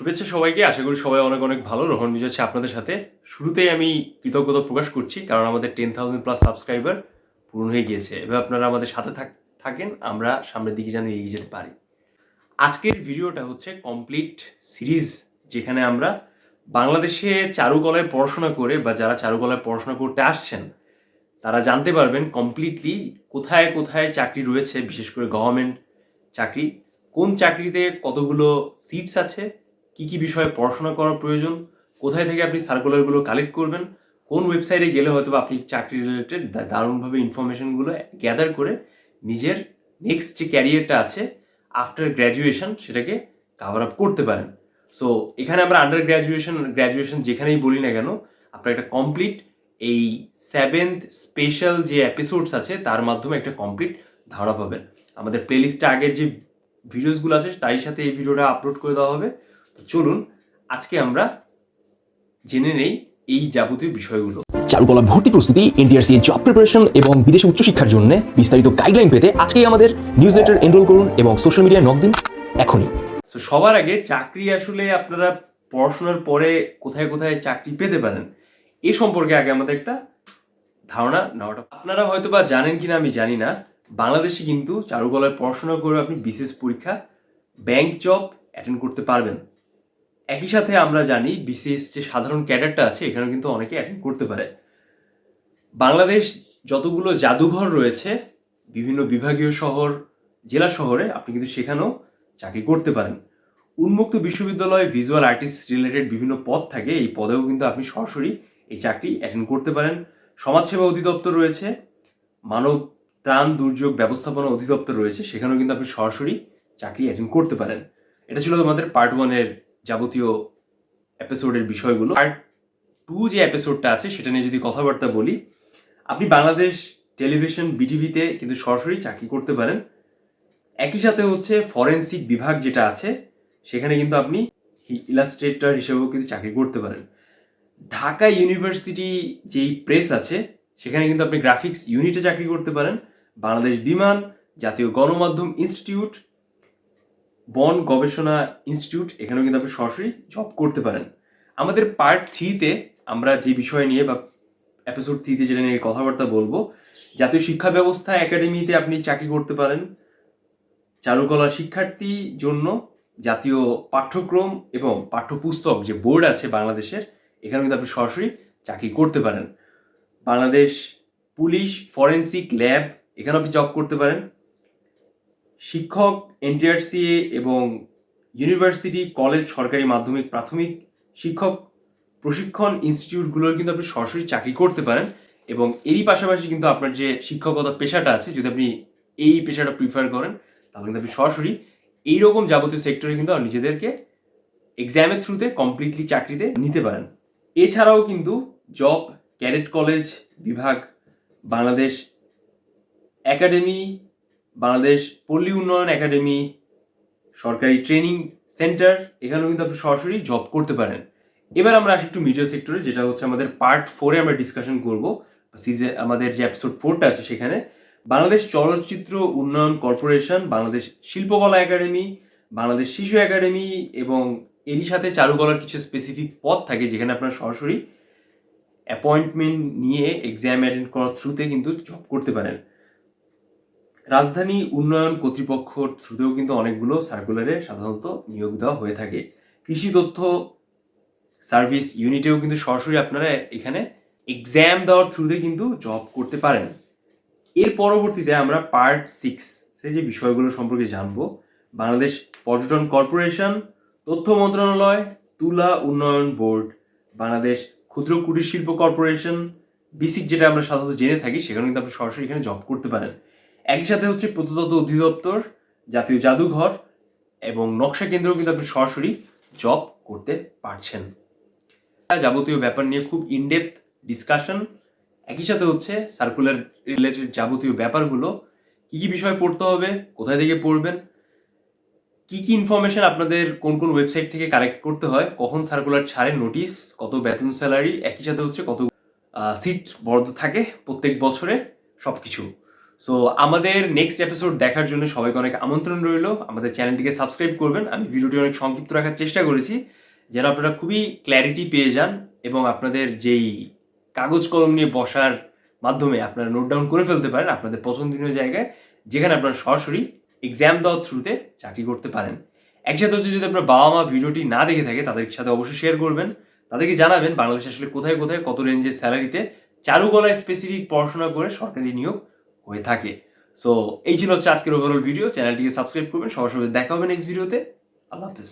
শুভেচ্ছা সবাইকে। আশা করি সবাই অনেক অনেক ভালো। রোহন বিজয় আছে আপনাদের সাথে। শুরুতেই আমি কৃতজ্ঞতা প্রকাশ করছি, কারণ আমাদের টেন থাউজেন্ড প্লাস সাবস্ক্রাইবার পূরণ হয়ে গিয়েছে। এবার আপনারা আমাদের সাথে থাক- থাকেন, আমরা সামনের দিকে যেন এগিয়ে যেতে পারি। আজকের ভিডিওটা হচ্ছে কমপ্লিট সিরিজ যেখানে আমরা বাংলাদেশে চারুকলায় পড়াশোনা করে বা যারা চারুকলায় পড়াশোনা করতে আসছেন, তারা জানতে পারবেন কমপ্লিটলি কোথায় কোথায় চাকরি রয়েছে, বিশেষ করে গভর্নমেন্ট চাকরি। কোন চাকরিতে কতগুলো সিটস আছে কি কি বিষয়ে পড়াশোনা করার প্রয়োজন? কোথায় থেকে আপনি সার্কুলারগুলো কালেক্ট করবেন? কোন ওয়েবসাইটে গেলে হয়তো আপনি চাকরি রিলেটেড দারুণভাবে ইনফরমেশনগুলো গ্যাদার করে নিজের নেক্সট যে ক্যারিয়ারটা আছে আফটার গ্র্যাজুয়েশন সেটাকে কাভার আপ করতে পারেন। সো এখানে আমরা আন্ডার গ্র্যাজুয়েশন গ্র্যাজুয়েশন যেখানেই বলি না কেন, আপনার একটা কমপ্লিট এই সেভেন্থ স্পেশাল যে এপিসোডস আছে, তার মাধ্যমে একটা কমপ্লিট ধারণা পাবেন। আমাদের প্লেলিস্টে আগের যে ভিডিওসগুলো আছে, তারই সাথে এই ভিডিওটা আপলোড করে দেওয়া হবে। চলুন আজকে আমরা জেনে নেই এই যাবতীয় বিষয়গুলো। চারুকলা ভর্তি প্রস্তুতি এনটিআরসি জব প্রিপারেশন এবং বিদেশে উচ্চশিক্ষার জন্য বিস্তারিত গাইডলাইন পেতে আজকেই আমাদের নিউজ লেটার এনরোল করুন এবং সোশ্যাল মিডিয়ায় নক দিন এখনই। তো সবার আগে চাকরি আসলে আপনারা পড়াশোনার পরে কোথায় কোথায় চাকরি পেতে পারেন এ সম্পর্কে আগে আমাদের একটা ধারণা নেওয়াটা। আপনারা হয়তো বা জানেন কিনা আমি জানি না বাংলাদেশে কিন্তু চারুকলায় পড়াশোনা করে আপনি বিশেষ পরীক্ষা ব্যাংক জব অ্যাটেন্ড করতে পারবেন। একই সাথে আমরা জানি বিশেষ যে সাধারণ ক্যাডারটা আছে এখানে কিন্তু অনেকে অ্যাটেন্ড করতে পারে। বাংলাদেশ যতগুলো জাদুঘর রয়েছে, বিভিন্ন বিভাগীয় শহর, জেলা শহরে আপনি কিন্তু সেখানেও চাকরি করতে পারেন। উন্মুক্ত বিশ্ববিদ্যালয়ে ভিজুয়াল আর্টিস্ট রিলেটেড বিভিন্ন পদ থাকে, এই পদেও কিন্তু আপনি সরাসরি এই চাকরি অ্যাটেন্ড করতে পারেন। সমাজসেবা অধিদপ্তর রয়েছে, মানব ত্রাণ দুর্যোগ ব্যবস্থাপনা অধিদপ্তর রয়েছে, সেখানেও কিন্তু আপনি সরাসরি চাকরি অ্যাটেন্ড করতে পারেন। এটা ছিল আমাদের পার্ট ওয়ানের যাবতীয় এপিসোডের বিষয়গুলো। আর টু যে এপিসোডটা আছে, সেটা নিয়ে যদি কথাবার্তা বলি, আপনি বাংলাদেশ টেলিভিশন বিটিভিতে কিন্তু সরাসরি চাকরি করতে পারেন। একই সাথে হচ্ছে ফরেন্সিক বিভাগ যেটা আছে, সেখানে কিন্তু আপনি ইলাস্ট্রেটর হিসেবেও কিন্তু চাকরি করতে পারেন। ঢাকা ইউনিভার্সিটি যেই প্রেস আছে, সেখানে কিন্তু আপনি গ্রাফিক্স ইউনিটে চাকরি করতে পারেন। বাংলাদেশ বিমান জাতীয় গণমাধ্যম ইনস্টিটিউট বন গবেষণা ইনস্টিটিউট, এখানেও কিন্তু আপনি সরাসরি জব করতে পারেন। আমাদের পার্ট থ্রিতে আমরা যে বিষয় নিয়ে বা এপিসোড থ্রিতে যেটা নিয়ে কথাবার্তা বলব, জাতীয় শিক্ষা ব্যবস্থা একাডেমিতে আপনি চাকরি করতে পারেন। চারুকলা শিক্ষার্থী জন্য জাতীয় পাঠ্যক্রম এবং পাঠ্যপুস্তক যে বোর্ড আছে বাংলাদেশের এখানে কিন্তু আপনি সরাসরি চাকরি করতে পারেন। বাংলাদেশ পুলিশ ফরেন্সিক ল্যাব এখানে আপনি জব করতে পারেন। শিক্ষক এনটিআরসিএ এবং ইউনিভার্সিটি কলেজ সরকারি মাধ্যমিক, প্রাথমিক শিক্ষক প্রশিক্ষণ ইনস্টিটিউটগুলোর কিন্তু আপনি সরাসরি চাকরি করতে পারেন এবং এরই পাশাপাশি কিন্তু আপনার যে শিক্ষকতা পেশাটা আছে, যদি আপনি এই পেশাটা প্রিফার করেন, তাহলে কিন্তু আপনি সরাসরি এইরকম যাবতীয় সেক্টরে কিন্তু নিজেদেরকে এক্সামের থ্রুতে কমপ্লিটলি চাকরিতে নিতে পারেন। এছাড়াও কিন্তু জব ক্যাডেট কলেজ বিভাগ, বাংলাদেশ একাডেমি বাংলাদেশ পল্লী উন্নয়ন একাডেমি সরকারি ট্রেনিং সেন্টার, এখানেও কিন্তু আপনি সরাসরি জব করতে পারেন। এবার আমরা আসি একটু মিডিয়া সেক্টরে যেটা হচ্ছে আমাদের পার্ট ফোরে আমরা ডিসকাশন করব। সিজে আমাদের যে এপিসোড ফোরটা আছে সেখানে। বাংলাদেশ চলচ্চিত্র উন্নয়ন কর্পোরেশন, বাংলাদেশ শিল্পকলা একাডেমি, বাংলাদেশ শিশু একাডেমি এবং এরই সাথে চারুকলার কিছু স্পেসিফিক পদ থাকে যেখানে আপনারা সরাসরি অ্যাপয়েন্টমেন্ট নিয়ে এক্সাম অ্যাটেন্ড করার থ্রুতে কিন্তু জব করতে পারেন। রাজধানী উন্নয়ন কর্তৃপক্ষর থ্রুতেও কিন্তু অনেকগুলো সার্কুলারে সাধারণত নিয়োগ দেওয়া হয়ে থাকে। কৃষি তথ্য সার্ভিস ইউনিটেও কিন্তু সরাসরি আপনারা এখানে এক্সাম দেওয়ার থ্রুতে কিন্তু জব করতে পারেন। এর পরবর্তীতে আমরা পার্ট সিক্স সে যে বিষয়গুলো সম্পর্কে জানব, বাংলাদেশ পর্যটন কর্পোরেশন, তথ্য মন্ত্রণালয়, তুলা উন্নয়ন বোর্ড, বাংলাদেশ ক্ষুদ্র কুটির শিল্প কর্পোরেশন বিসিক যেটা আমরা সাধারণত জেনে থাকি সেখানে কিন্তু আপনি সরাসরি এখানে জব করতে পারেন। একই সাথে হচ্ছে প্রত্নতত্ত্ব অধিদপ্তর, জাতীয় জাদুঘর এবং নকশা কেন্দ্রেও কিন্তু আপনি সরাসরি জব করতে পারছেন। যাবতীয় ব্যাপার নিয়ে খুব ইনডেপথ ডিসকাশন একই সাথে হচ্ছে সার্কুলার রিলেটেড যাবতীয় ব্যাপারগুলো, কি কি বিষয় পড়তে হবে, কোথায় থেকে পড়বেন, কি কি ইনফরমেশন আপনাদের কোন কোন ওয়েবসাইট থেকে কালেক্ট করতে হয়, কখন সার্কুলার ছাড়ে নোটিশ কত বেতন স্যালারি একই সাথে হচ্ছে কত সিট বরাদ্দ থাকে প্রত্যেক বছরে সব কিছু সো আমাদের নেক্সট এপিসোড দেখার জন্য সবাইকে অনেক আমন্ত্রণ রইল। আমাদের চ্যানেলটিকে সাবস্ক্রাইব করবেন। আমি ভিডিওটি অনেক সংক্ষিপ্ত রাখার চেষ্টা করেছি। যেন আপনারা খুবই ক্ল্যারিটি পেয়ে যান এবং আপনাদের যেই কাগজ কলম নিয়ে বসার মাধ্যমে আপনারা নোট ডাউন করে ফেলতে পারেন আপনাদের পছন্দনীয় জায়গায়, যেখানে আপনারা সরাসরি এক্সাম দেওয়ার থ্রুতে চাকরি করতে পারেন। একসাথে হচ্ছে যদি আপনার বাবা মা ভিডিওটি না দেখে থাকে, তাদের সাথে অবশ্যই শেয়ার করবেন। তাদেরকে জানাবেন বাংলাদেশে আসলে কোথায় কোথায়, কত রেঞ্জের স্যালারিতে চারুকলায় স্পেসিফিক পড়াশোনা করে সরকারি নিয়োগ হয়ে থাকে। সো এই ছিল হচ্ছে আজকের ওভারঅল ভিডিও চ্যানেলটিকে সাবস্ক্রাইব করবেন। সবার সঙ্গে দেখা হবে নেক্সট ভিডিওতে আল্লাহ হাফেজ।